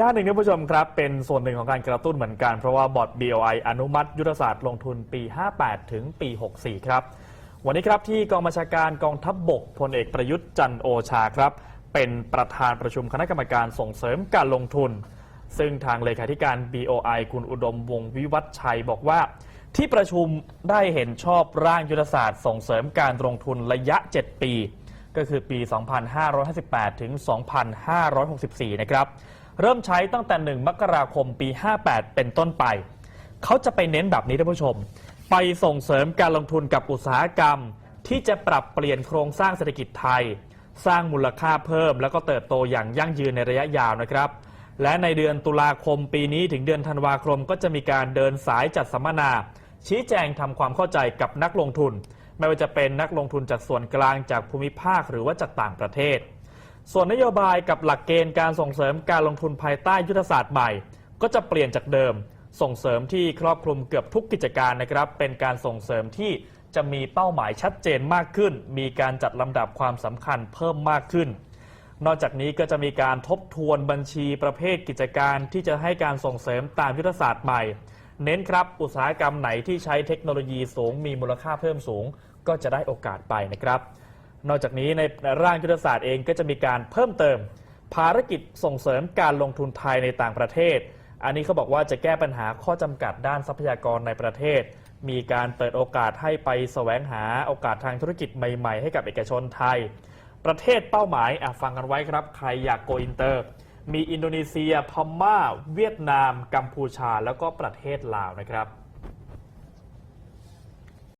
ด้านหนึ่งท่านผู้ชมครับ เป็นส่วนหนึ่งของการกระตุ้นเหมือนกัน เพราะว่าบอร์ด BOI อนุมัติ ยุทธศาสตร์ลงทุนปี 58 ถึงปี 64 ครับ วันนี้ครับที่กองบัญชาการกองทัพบบกพลเอกประยุทธ์จันโอชาครับ เป็นประธานประชุมคณะกรรมการส่งเสริมการลงทุน ซึ่งทางเลขาธิการ BOI คุณอุดมวงศ์วิวัฒน์ชัยบอกว่า ที่ประชุมได้เห็นชอบร่างยุทธศาสตร์ส่งเสริมการลงทุนระยะ 7 ปี ก็คือปี 2558 ถึง 2564 นะครับ เริ่มใช้ตั้งแต่ 1 มกราคมปี 58 เป็นต้นไป เขาจะไปเน้นแบบนี้ท่านผู้ชม ไปส่งเสริมการลงทุนกับอุตสาหกรรม ที่จะปรับเปลี่ยนโครงสร้างเศรษฐกิจไทย สร้างมูลค่าเพิ่ม แล้วก็เติบโตอย่างยั่งยืนในระยะยาวนะครับ และในเดือนตุลาคมปีนี้ถึงเดือนธันวาคมก็จะมีการเดินสายจัดสัมมนา ชี้แจงทำความเข้าใจกับนักลงทุน ไม่ว่าจะเป็นนักลงทุนจากส่วนกลางจากภูมิภาคหรือว่าจากต่างประเทศ ส่วนนโยบายกับหลักเกณฑ์การส่งเสริมการลงทุนภายใต้ยุทธศาสตร์ใหม่ ก็จะเปลี่ยนจากเดิม ส่งเสริมที่ครอบคลุมเกือบทุกกิจการนะครับ เป็นการส่งเสริมที่จะมีเป้าหมายชัดเจนมากขึ้น มีการจัดลำดับความสำคัญเพิ่มมากขึ้น นอกจากนี้ก็จะมีการทบทวนบัญชีประเภทกิจการที่จะให้การส่งเสริมตามยุทธศาสตร์ใหม่ เน้นครับอุตสาหกรรมไหนที่ใช้เทคโนโลยีสูง มีมูลค่าเพิ่มสูง ก็จะได้โอกาสไปนะครับ นอกจากนี้ในร่างยุทธศาสตร์เองก็จะมีการเพิ่มเติม ภารกิจส่งเสริมการลงทุนไทยในต่างประเทศ อันนี้เขาบอกว่าจะแก้ปัญหาข้อจำกัดด้านทรัพยากรในประเทศ มีการเปิดโอกาสให้ไปแสวงหาโอกาสทางธุรกิจใหม่ๆ ให้กับเอกชนไทย ประเทศเป้าหมายอะฟังกันไว้ครับ ใครอยากโกอินเตอร์ มีอินโดนีเซียพม่า เวียดนาม กัมพูชา แล้วก็ประเทศลาวนะครับ